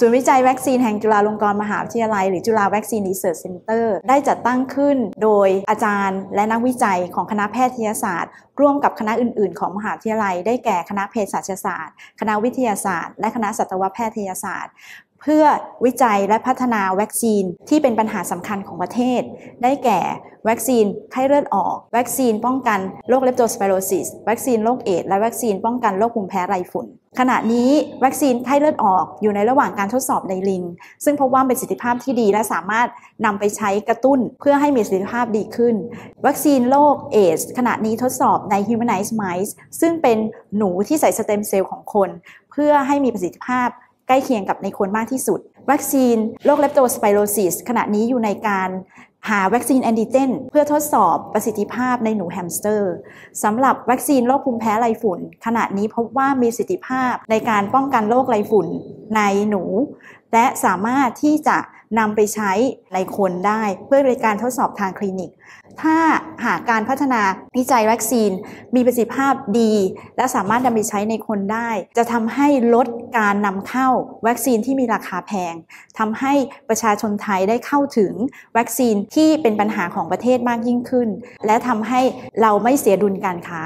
ศูนย์วิจัยวัคซีนแห่งจุฬาลงกรณ์มหาวิทยาลัย หรือจุฬาวัคซีนรีเสิร์ชเซ็นเตอร์ได้จัดตั้งขึ้นโดยอาจารย์และนักวิจัยของคณะแพทยศาสตร์ ร่วมกับคณะอื่น ๆ ของมหาวิทยาลัย ได้แก่คณะเภสัชศาสตร์ คณะวิทยาศาสตร์ และคณะสัตวแพทยศาสตร์ เพื่อวิจัยและพัฒนาวัคซีนที่เป็นปัญหาสำคัญของประเทศ ได้แก่วัคซีนไข้เลือดออก วัคซีนป้องกันโรคเลปโตสไปโรซิสวัคซีนโรคเอดส์และวัคซีนป้องกันโรคภูมิแพ้ไรฝุ่น ขณะนี้วัคซีนไข้เลือดออกอยู่ในระหว่างการทดสอบในลิง ซึ่งพบว่าเป็นประสิทธิภาพที่ดีและสามารถนำไปใช้กระตุ้นเพื่อให้มีประสิทธิภาพดีขึ้น วัคซีนโรคเอสขณะนี้ทดสอบใน humanized mice ซึ่งเป็นหนูที่ใส่สเต็มเซลล์ของคน เพื่อให้มีประสิทธิภาพใกล้เคียงกับในคนมากที่สุด วัคซีนโรคเลปโตสไปโรซิสขณะนี้อยู่ในการ หาวัคซีนแอนติเจนเพื่อทดสอบประสิทธิภาพในหนูแฮมสเตอร์สำหรับวัคซีนโรคภูมิแพ้ไรฝุ่น ขณะนี้พบว่ามีประสิทธิภาพในการป้องกันโรคไรฝุ่นในหนู และสามารถที่จะนำไปใช้ในคนได้เพื่อในการทดสอบทางคลินิก ถ้าหากการพัฒนาวิจัยวัคซีน มีประสิทธิภาพดี และสามารถนำไปใช้ในคนได้ จะทำให้ลดการนำเข้าวัคซีนที่มีราคาแพงทำให้ประชาชนไทยได้เข้าถึงวัคซีนที่เป็นปัญหาของประเทศมากยิ่งขึ้น และทำให้เราไม่เสียดุลการค้า